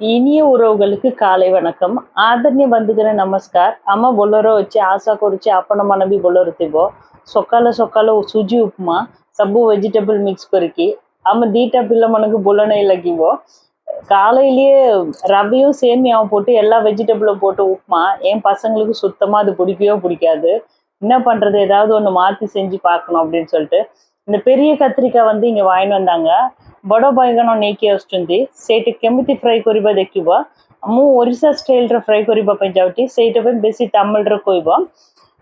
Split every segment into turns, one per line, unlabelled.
இனிய உறவுகளுக்கு காலை வணக்கம். ಆದರಣೀಯ ಬಂಧುಗಳ நமஸ்கார். அம்மா பொல்லரோ வச்சு ಆಶಾ ಕೊರುಚಿ ಆಪಣ ಮನವಿ ಬೊಲ್ಲರುತ್ತಿವೋ ಸೊಕ್ಕಾಲ சொக்கால ಸೂಜಿ ಉಪ್ಮಾ ಸಬ್ಬು ವೆಜಿಟೇಬಲ್ ಮಿಕ್ಸ್ ಕೊರಿಕಿ ಅಮ್ಮ ದೀಟ ಪಿಲ್ಲ ಮನಗೆ ಬೊಲ್ಲಣೆ ಲಗಿವೋ காலையிலேயே ரவையும் சேமியாவும் போட்டு எல்லா வெஜிடபிளும் போட்டு உப்புமா. என் பசங்களுக்கு சுத்தமாக அது பிடிக்கவே பிடிக்காது. என்ன பண்ணுறது ஏதாவது ஒன்று மாற்றி செஞ்சு பார்க்கணும் அப்படின்னு சொல்லிட்டு இந்த பெரிய கத்திரிக்காய் வந்து இங்கே வாங்கிட்டு வந்தாங்க ବଡ଼ ବାଇଗଣ ନେଇକି ଆସୁଛନ୍ତି ସେଇଠି କେମିତି ଫ୍ରାଏ କରିବା ଦେଖିବ ମୁଁ ଓଡ଼ିଶା ଷ୍ଟାଇଲ୍ର ஃப்ரை କରିବା ପାଇଁ ଯାଉଛି ସେଇଟା ପାଇଁ ବେଶୀ தமிழ்ற କହିବ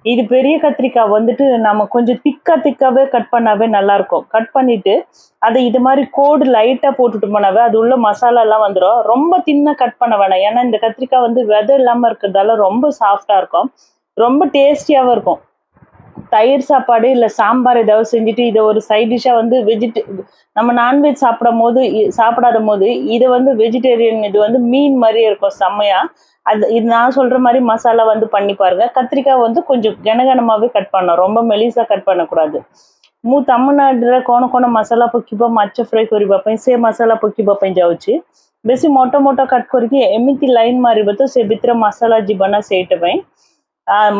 இது பெரிய கத்திரிக்காய் வந்துட்டு நம்ம கொஞ்சம் திக்கா திக்காவே கட் பண்ணாவே நல்லா இருக்கும் கட் பண்ணிட்டு அதை இது மாதிரி கோடு லைட்டா போட்டுட்டு போனாவே அது உள்ள மசாலா எல்லாம் வந்துடும் ரொம்ப தின்னா கட் பண்ண வேணாம் ஏன்னா இந்த கத்திரிக்காய் வந்து விதை இல்லாம இருக்கிறதால ரொம்ப சாஃப்டா இருக்கும் ரொம்ப டேஸ்டியாவும் இருக்கும் தயிர் சாப்பாடு இல்லை சாம்பார் ஏதாவது செஞ்சுட்டு இதை ஒரு சைட் டிஷ்ஷாக வந்து வெஜிடே நம்ம நான்வெஜ் சாப்பிடும் போது இ- சாப்பிடாத போது இதை வந்து வெஜிடேரியன் இது வந்து மீன் மாதிரியே இருக்கும் செம்மையா அது இது நான் சொல்ற மாதிரி மசாலா வந்து பண்ணி பாருங்க கத்திரிக்காய் வந்து கொஞ்சம் கனகனமாவே கட் பண்ணணும் ரொம்ப மெலிசா கட் பண்ணக்கூடாது ମୁଁ ତାମିଲନାଡୁରେ କ'ଣ କ'ଣ ମସଲା ପକିବ ମାଛ ଫ୍ରାଏ କରିବା ପାଇଁ ସେ ମସଲା ପକିବା ପାଇଁ ଯାଉଛି ବେଶୀ ମୋଟ ମୋଟ କଟ୍ କରିକି ଏମିତି ଲାଇନ୍ ମାରିବ ତ ସେ ଭିତରେ ମସଲା ଯିବ ନା ସେଇଟା ପାଇଁ ஆ,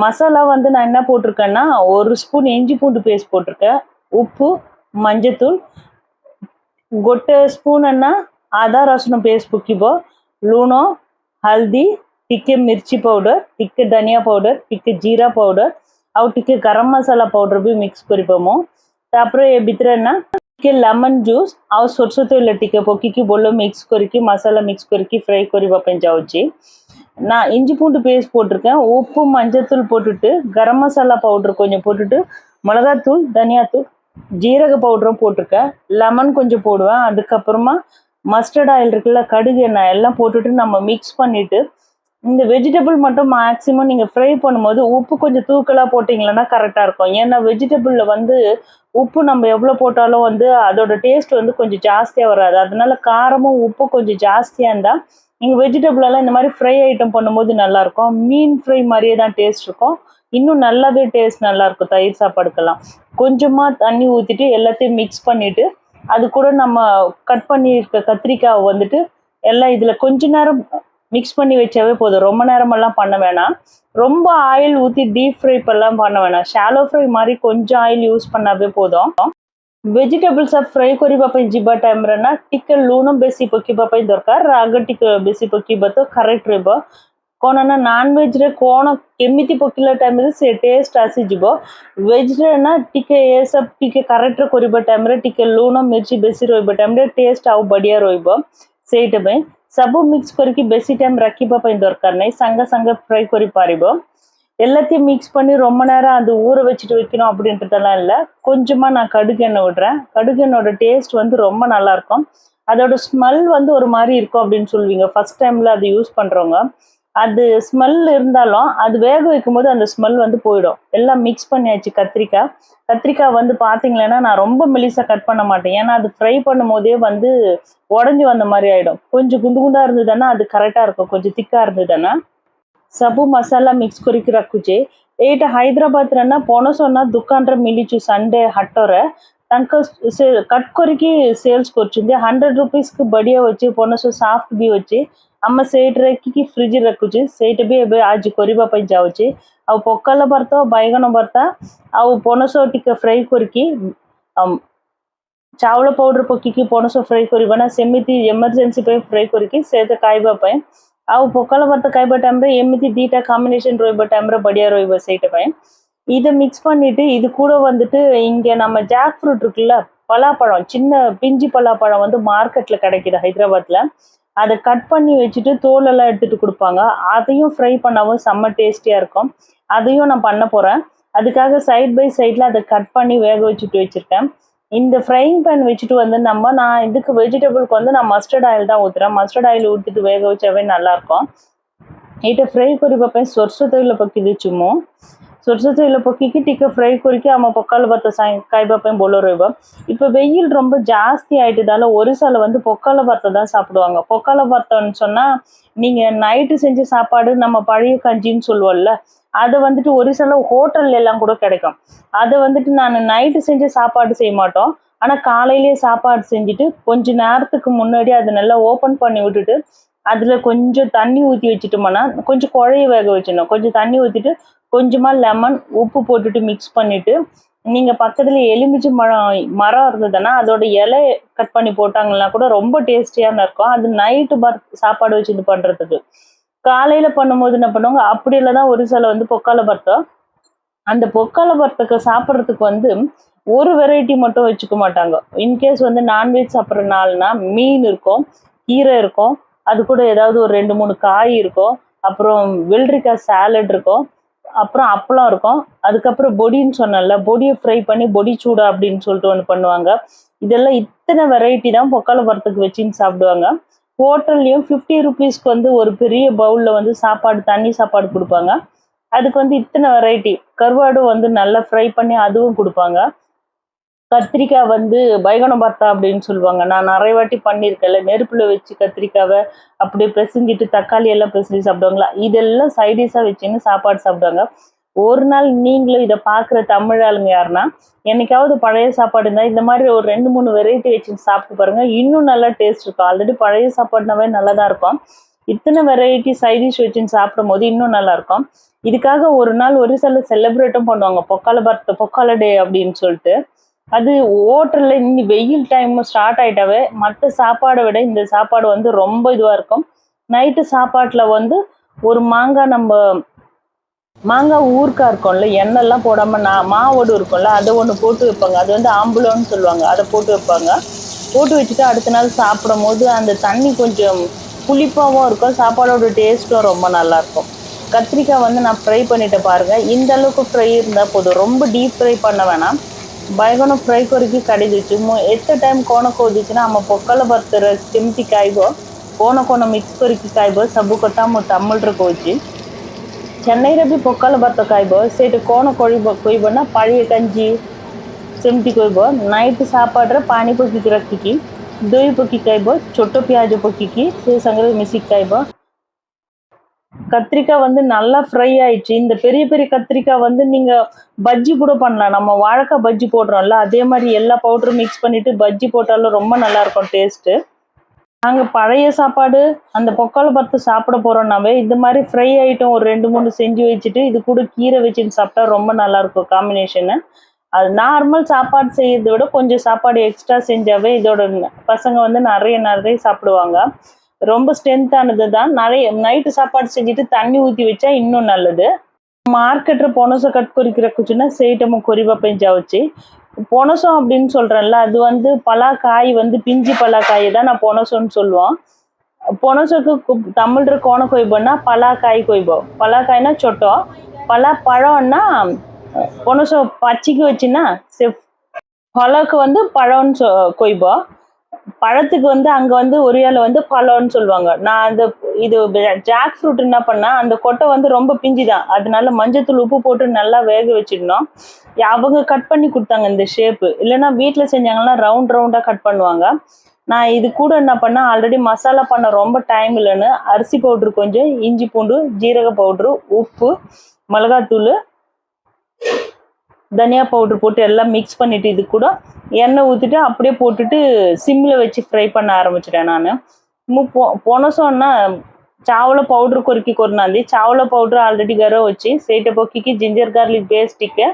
மசாலா வந்து நான் என்ன போட்டிருக்கேன்னா ஒரு ஸ்பூன் இஞ்சி பூண்டு பேஸ்ட் போட்டிருக்கேன் உப்பு மஞ்சத்தூள் గొట్టె స్పూన్ అన్న ఆదా రసన పేస్ట్ పుక్కిపో లూనో హల్దీ టిక్కె మిర్చి పౌడర్ టిక్కె ధనియా పౌడర్ టిక్కె జీరా పౌడర్ అవు టిక్కె గరం మసాలా పౌడర్ బి మిక్స్ కొరిపోము তারপরে এ ভিতরে না টিকে লেমন জুস আউ সরষে তেল টিকে পকিকি বললো মিক্স করিকি মশলা মিক্স করিকি ফ্রাই করিবা পাই যাচ্ছি நான் இஞ்சி பூண்டு பேஸ்ட் போட்டிருக்கேன். உப்பு மஞ்சத்தூள் போட்டுட்டு கரம் மசாலா பவுடர் கொஞ்சம் போட்டுட்டு மிளகாத்தூள் தனியாத்தூள் ஜீரக பவுடரும் போட்டிருக்கேன். லெமன் கொஞ்சம் போடுவேன். அதுக்கப்புறமா மஸ்டர்ட் ஆயில் இருக்குல்ல கடுகு எண்ணெய் எல்லாம் போட்டுட்டு நம்ம மிக்ஸ் பண்ணிவிட்டு இந்த வெஜிடபிள் மட்டும் மேக்ஸிமம் நீங்கள் ஃப்ரை பண்ணும்போது உப்பு கொஞ்சம் தூக்கலாக போட்டிங்கன்னா கரெக்டாக இருக்கும். ஏன்னா வெஜிடபிளில் வந்து உப்பு நம்ம எவ்வளோ போட்டாலும் வந்து அதோட டேஸ்ட் வந்து கொஞ்சம் ஜாஸ்தியாக வராது. அதனால காரமும் உப்பு கொஞ்சம் ஜாஸ்தியாக இருந்தால் நீங்கள் வெஜிடபிள் எல்லாம் இந்த மாதிரி ஃப்ரை ஐட்டம் பண்ணும்போது நல்லாயிருக்கும் மீன் ஃப்ரை மாதிரியே தான் டேஸ்ட் இருக்கும். இன்னும் நல்லாவே டேஸ்ட் நல்லாயிருக்கும் தயிர் சாப்பாடுக்கெல்லாம். கொஞ்சமாக தண்ணி ஊற்றிட்டு எல்லாத்தையும் மிக்ஸ் பண்ணிவிட்டு அது கூட நம்ம கட் பண்ணியிருக்க கத்திரிக்காய் வந்துட்டு எல்லாம் இதில் கொஞ்ச நேரம் மிக்ஸ் பண்ணி வச்சாவே போதும் ரொம்ப நேரமெல்லாம் பண்ண வேணாம் ரொம்ப ஆயில் ஊற்றி டீப் ஃப்ரை எல்லாம் பண்ண வேணாம் ஷாலோ ஃப்ரை மாதிரி கொஞ்சம் ஆயில் யூஸ் பண்ணாவே போதும் ଭେଜିଟେବଲ୍ସ ଫ୍ରାଏ କରିବା ପାଇଁ ଯିବା ଟାଇମ୍ରେ ନା ଟିକେ ଲୁଣ ବେଶୀ ପକେଇବା ପାଇଁ ଦରକାର ରାଗ ଟିକେ ବେଶୀ ପକେଇବା ତ କରେକ୍ଟ ରହିବ କ'ଣ ନା ନନ୍ଭେଜ୍ରେ କ'ଣ କେମିତି ପକେଇଲା ଟାଇମ୍ରେ ସେ ଟେଷ୍ଟ ଆସିଯିବ ଭେଜ୍ରେ ନା ଟିକେ ଏସବୁ ଟିକେ କରେକ୍ଟରେ କରିବା ଟାଇମ୍ରେ ଟିକେ ଲୁଣ ମିର୍ଚି ବେଶୀ ରହିବା ଟାଇମ୍ରେ ଟେଷ୍ଟ ଆଉ ବଢ଼ିଆ ରହିବ ସେଇଟା ପାଇଁ ସବୁ ମିକ୍ସ କରିକି ବେଶୀ ଟାଇମ୍ ରଖିବା ପାଇଁ ଦରକାର ନାହିଁ ସାଙ୍ଗେ ସାଙ୍ଗେ ଫ୍ରାଏ କରିପାରିବ எல்லாத்தையும் மிக்ஸ் பண்ணி ரொம்ப நேரம் அது ஊற வச்சுட்டு வைக்கணும் அப்படின்றதெல்லாம் இல்லை கொஞ்சமாக நான் கடுகு எண்ணெய் விடுறேன் கடுகு எண்ணெயோட டேஸ்ட் வந்து ரொம்ப நல்லா இருக்கும் அதோட ஸ்மெல் வந்து ஒரு மாதிரி இருக்கும் அப்படின்னு சொல்லுவீங்க ஃபர்ஸ்ட் டைமில் அது யூஸ் பண்ணுறவங்க அது ஸ்மெல் இருந்தாலும் அது வேக வைக்கும் போது அந்த ஸ்மெல் வந்து போயிடும். எல்லாம் மிக்ஸ் பண்ணியாச்சு கத்திரிக்காய். கத்திரிக்காய் வந்து பார்த்தீங்களன்னா நான் ரொம்ப மெலிசாக கட் பண்ண மாட்டேன். ஏன்னா அது ஃப்ரை பண்ணும் போதே வந்து உடஞ்சி வந்த மாதிரி ஆகிடும் கொஞ்சம் குண்டு குண்டாக இருந்ததுன்னா அது கரெக்டாக இருக்கும். கொஞ்சம் திக்காக இருந்ததுன்னா. సబు மசாலா மிக்ஸ் குறிக்கிற குச்சி. ఏట హైదరాబాద్ போன சொன்னால் దుకాన్ ర சண்டே ஹட்டோரை దాంట్లో కట్ కొరికి సేల్స్కి వచ్చింది హండ్రెడ్ రూపీస్కి బడియా వచ్చి పొనసు సాఫ్ట్ బి వచ్చి అమ్మ ସେଇଟ ରଖିକି ଫ୍ରିଜ୍ ରଖୁଛି ସେଇଟା ବି ଏବେ ଆଜି କରିବା ପାଇଁ ଯାଉଛି ଆଉ ପଖାଲ ଭର୍ତ୍ତା ବାଇଗଣ ଭର୍ତ୍ତା ଆଉ ପଣସ ଟିକେ ଫ୍ରାଏ କରିକି ଚାଉଳ ପାଉଡ଼ର ପକେଇକି ପଣସ ଫ୍ରାଏ କରିବା ନା ସେମିତି ଏମର୍ଜେନ୍ସି ପାଇଁ ଫ୍ରାଏ କରିକି ସେଇଟା ଖାଇବା ପାଇଁ ଆଉ ପଖାଲ ଭର୍ତ୍ତା ଖାଇବା ଟାଇମ୍ରେ ଏମିତି ଦୁଇଟା କମ୍ବିନେସନ୍ ରହିବ ଟାଇମ୍ରେ ବଢ଼ିଆ ରହିବ ସେଇଟା ପାଇଁ இதை மிக்ஸ் பண்ணிவிட்டு இது கூட வந்துட்டு இங்கே நம்ம ஜாக் ஃப்ரூட் இருக்குல்ல பலாப்பழம் சின்ன பிஞ்சு பலாப்பழம் வந்து மார்க்கெட்டில் கிடைக்கிது ஹைதராபாத்தில் அதை கட் பண்ணி வச்சுட்டு தோலெல்லாம் எடுத்துகிட்டு கொடுப்பாங்க. அதையும் ஃப்ரை பண்ணவும் செம்ம டேஸ்டியாக இருக்கும். அதையும் நான் பண்ண போகிறேன் அதுக்காக சைட் பை சைடில் அதை கட் பண்ணி வேக வச்சுட்டு வச்சுருக்கேன். இந்த ஃப்ரைங் பேன் வச்சுட்டு வந்து நம்ம நான் இதுக்கு வெஜிடபிளுக்கு வந்து நான் மஸ்டர்ட் ஆயில் தான் ஊற்றுறேன் மஸ்டர்ட் ஆயில் ஊற்றிட்டு வேக வச்சாவே நல்லாயிருக்கும் இட்டு ஃப்ரை குறிப்பாப்பேன் சொர்ச தொழில் சும்மா. సొరిసెల పొక్కికి టిక్క ಫ್ರೈ ಕುರಿಕೆ ಅಮ್ಮ பொக்கால ಭತ್ತ ಸಾಯ್ ಕಾಯ್ಬಪ್ಪையும் போல ரூபா இப்போ வெயில் ரொம்ப ஜாஸ்தி ஆயிட்டதால ஒரிசால வந்து பொக்கல பர்த்தை தான் சாப்பிடுவாங்க. பொக்கல பர்த்தன்னு சொன்னால் நீங்கள் நைட்டு செஞ்ச சாப்பாடு நம்ம பழைய கஞ்சின்னு சொல்லுவோம்ல அதை வந்துட்டு ஒரு சில ஹோட்டல் எல்லாம் கூட கிடைக்கும். அதை வந்துட்டு நான் நைட்டு செஞ்ச சாப்பாடு செய்ய மாட்டோம். ஆனால் காலையிலேயே சாப்பாடு செஞ்சுட்டு கொஞ்ச நேரத்துக்கு முன்னாடி அதை நல்லா ஓப்பன் பண்ணி விட்டுட்டு அதில் கொஞ்சம் தண்ணி ஊற்றி வச்சுட்டோம்னா கொஞ்சம் குழைய வேக வச்சிடணும். கொஞ்சம் தண்ணி ஊற்றிட்டு கொஞ்சமாக லெமன் உப்பு போட்டுட்டு மிக்ஸ் பண்ணிவிட்டு நீங்கள் பக்கத்தில் எலுமிச்சை மரம் மரம் இருந்ததுன்னா அதோட இலை கட் பண்ணி போட்டாங்கன்னா கூட ரொம்ப டேஸ்டியாக இருக்கும். அது நைட்டு பர் சாப்பாடு வச்சு இது பண்ணுறதுக்கு காலையில் பண்ணும்போது என்ன பண்ணுவாங்க அப்படியில தான் ஒரு சில வந்து பொக்கால பருத்தம். அந்த பொக்கால பருத்துக்கு சாப்பிட்றதுக்கு வந்து ஒரு வெரைட்டி மட்டும் வச்சுக்க மாட்டாங்க. இன்கேஸ் வந்து நான்வெஜ் சாப்பிட்ற நாள்னா மீன் இருக்கும் கீரை இருக்கும் அது கூட ஏதாவது ஒரு ரெண்டு மூணு காய் இருக்கும். அப்புறம் வெள்ளரிக்காய் சாலட் இருக்கும். அப்புறம் அப்பளம் இருக்கும். அதுக்கப்புறம் பொடின்னு சொன்னேன்ல பொடியை ஃப்ரை பண்ணி பொடி சூடா அப்படின்னு சொல்லிட்டு ஒன்று பண்ணுவாங்க. இதெல்லாம் இத்தனை வெரைட்டி தான் பொக்கால பரத்துக்கு வச்சுன்னு சாப்பிடுவாங்க. ஹோட்டல்லையும் ஃபிஃப்டி ருபீஸ்க்கு வந்து ஒரு பெரிய பவுலில் வந்து சாப்பாடு தண்ணி சாப்பாடு கொடுப்பாங்க. அதுக்கு வந்து இத்தனை வெரைட்டி கருவாடும் வந்து நல்லா ஃப்ரை பண்ணி அதுவும் கொடுப்பாங்க. கத்திரிக்காய் வந்து பைகன பார்த்தா அப்படின்னு சொல்லுவாங்க. நான் நிறைய வாட்டி பண்ணியிருக்கேன்ல. நெருப்பில் வச்சு கத்திரிக்காவை அப்படியே பிசைஞ்சிட்டு தக்காளி எல்லாம் பிசைஞ்சு சாப்பிடுவாங்களா? இதெல்லாம் சைடிஷாக வச்சுன்னு சாப்பாடு சாப்பிடுவாங்க? ஒரு நாள் நீங்களும் இதை பார்க்குற தமிழ் ஆளுங்க யாருன்னா என்னைக்காவது பழைய சாப்பாடு இருந்தால் இந்த மாதிரி ஒரு ரெண்டு மூணு வெரைட்டி வச்சு சாப்பிட்டு பாருங்க. இன்னும் நல்லா டேஸ்ட் இருக்கும். ஆல்ரெடி பழைய சாப்பாடுனாவே நல்லா தான் இருக்கும். இத்தனை வெரைட்டி சைடிஷ் வச்சுன்னு சாப்பிடும் போது இன்னும் நல்லா இருக்கும். இதுக்காக ஒரு நாள் ஒரு சில செலிப்ரேட்டும் பண்ணுவாங்க. பொக்கால பர்த் பொக்கால டே அப்படின்னு சொல்லிட்டு. அது ஹோட்டலில் இன்னி வெயில் டைம் ஸ்டார்ட் ஆகிட்டாவே மற்ற சாப்பாடை விட இந்த சாப்பாடு வந்து ரொம்ப இதுவாக இருக்கும். நைட்டு சாப்பாட்டில் வந்து ஒரு மாங்காய் நம்ம மாங்காய் ஊருக்கா இருக்கும்ல எண்ணெய்லாம் போடாமல் நான் மாவோடு இருக்கும்ல அதை ஒன்று போட்டு வைப்பாங்க. அது வந்து ஆம்புலோன்னு சொல்லுவாங்க அதை போட்டு வைப்பாங்க. போட்டு வச்சுட்டு அடுத்த நாள் சாப்பிடும் போது அந்த தண்ணி கொஞ்சம் புளிப்பாகவும் இருக்கும் சாப்பாடோட டேஸ்ட்டும் ரொம்ப நல்லாயிருக்கும் கத்திரிக்காய் வந்து நான் ஃப்ரை பண்ணிவிட்டு பாருங்கள் இந்த அளவுக்கு ஃப்ரை இருந்தால் போதும். ரொம்ப டீப் ஃப்ரை பண்ண வேணாம். ବାଇଗଣ ଫ୍ରାଏ କରିକି କାଢ଼ି ଦେଇଛୁ ମୁଁ ଏତେ ଟାଇମ୍ କ'ଣ କହିଦେଇଛି ନା ଆମ ପଖାଳ ଭାତରେ କେମିତି ଖାଇବ କ'ଣ କ'ଣ ମିକ୍ସ କରିକି ଖାଇବ ସବୁ କଥା ମୁଁ ତାମିଲରେ କହୁଛି ଚେନ୍ନାଇରେ ବି ପଖାଳ ଭାତ ଖାଇବ ସେଇଠି କ'ଣ କରିବ କହିବ ନା ପାଳିଏ କାଞ୍ଜି ସେମିତି କହିବ ନାଇଟ୍ ସାପାଟରେ ପାଣି ପକେଇକି ରଖିକି ଦହି ପକେଇ ଖାଇବ ଛୋଟ ପିଆଜ ପକେଇକି ସେ ସାଙ୍ଗରେ ମିଶିକି ଖାଇବ கத்திரிக்காய் வந்து நல்லா ஃப்ரை ஆயிடுச்சு. இந்த பெரிய பெரிய கத்திரிக்காய் வந்து நீங்க பஜ்ஜி கூட பண்ணலாம். நம்ம வாழைக்காய் பஜ்ஜி போடுறோம்ல அதே மாதிரி எல்லா பவுடரும் மிக்ஸ் பண்ணிட்டு பஜ்ஜி போட்டாலும் ரொம்ப நல்லா இருக்கும் டேஸ்ட்டு நாங்கள் பழைய சாப்பாடு அந்த பொக்கால பருத்து சாப்பிட போகிறோம்னாவே இந்த மாதிரி ஃப்ரை ஐட்டம் ஒரு ரெண்டு மூணு செஞ்சு வச்சுட்டு இது கூட கீரை வச்சுன்னு சாப்பிட்டா ரொம்ப நல்லாயிருக்கும் காம்பினேஷனு அது நார்மல் சாப்பாடு செய்யறதை விட கொஞ்சம் சாப்பாடு எக்ஸ்ட்ரா செஞ்சாவே இதோட பசங்க வந்து நிறைய நிறைய சாப்பிடுவாங்க. ரொம்ப ஸ்ட்ரென்த்தானது தான் நிறைய நைட்டு சாப்பாடு செஞ்சுட்டு தண்ணி ஊற்றி வச்சா இன்னும் நல்லது మార్కెట్ పొనస కట్టుకొరికి రక్కుచున్న సేటము కొరివ பெஞ்சாச்சு பொனசம் அப்படின்னு சொல்கிறேன்ல அது வந்து பலாக்காய் வந்து பிஞ்சு பலாக்காய் தான் நான் பொனசம்னு சொல்லுவோம் பொனசக்கு தமிழ்ற கோண கொய்போன்னா பலாக்காய் கொய்போம் பலாக்காய்னா சொட்டோம் பலா பழம்னா பொனசம் பச்சைக்கு வச்சுன்னா செ பழக்கு வந்து பழம்னு சொ கொய்போம் பழத்துக்கு வந்து அங்கே வந்து ஒரியால வந்து பழம்னு சொல்லுவாங்க. நான் அந்த இது ஜாக் ஃப்ரூட் என்ன பண்ணேன் அந்த கொட்டை வந்து ரொம்ப பிஞ்சு தான் அதனால மஞ்சத்தூள் உப்பு போட்டு நல்லா வேக வச்சிடணும். அவங்க கட் பண்ணி கொடுத்தாங்க இந்த ஷேப்பு இல்லைன்னா வீட்டில் செஞ்சாங்கன்னா ரவுண்ட் ரவுண்டாக கட் பண்ணுவாங்க. நான் இது கூட என்ன பண்ணேன் ஆல்ரெடி மசாலா பண்ண ரொம்ப டைம் இல்லைன்னு அரிசி பவுட்ரு கொஞ்சம் இஞ்சி பூண்டு ஜீரக பவுட்ரு உப்பு மிளகாத்தூள் தனியா பவுடர் போட்டு எல்லாம் மிக்ஸ் பண்ணிவிட்டு இது கூட எண்ணெய் ஊற்றிட்டு அப்படியே போட்டுட்டு சிம்மில் வச்சு ஃப்ரை பண்ண ஆரம்பிச்சிட்டேன் நான் இன்னும் பொ பொனசோன்னா చావల పౌడర్ కొరికి కొరినంది చావల పౌడర్ ఆల్రెడీ గరో వచ్చి సేటపొక్కికి జింజర్ గార్లిక్ పేస్ట్కి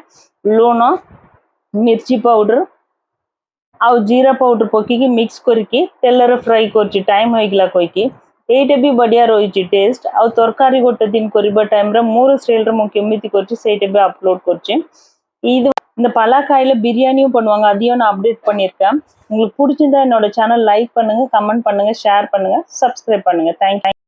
లూనో మిర్చి పౌడర్ అవు జీరా పౌడర్ పొక్కికి మిక్స్ కొరికి తెల్లర ఫ్రై కొరిచి టైం ಹೋಗಿಲ್ಲ ಕೊಯ್ಕಿ ಏಟ ಬಿ ಬಡಿಯಾರ ಹೋಯ್ಚಿ ಟೇಸ್ಟ್ ಅವು ತರಕಾರಿ ಕೊಟ್ಟ ದಿನ ಕೊರಿಬ ಟೈಮ್ರ ಮೂರು ಸ್ಟೇಲ್ರ ಮುಖ್ಯ ಮಿತಿ ಕೊರಿಚಿ ಸೇಟ ಬಿ ಅಪ್ಲೋಡ್ ಕೊರಿಚಿ இது இந்த பலாக்காயில பிரியாணியும் பண்ணுவாங்க. அதையும் நான் அப்டேட் பண்ணியிருக்கேன். உங்களுக்கு பிடிச்சிருந்தா என்னோட சேனல் லைக் பண்ணுங்க கமெண்ட் பண்ணுங்க ஷேர் பண்ணுங்க சப்ஸ்கிரைப் பண்ணுங்க. Thank you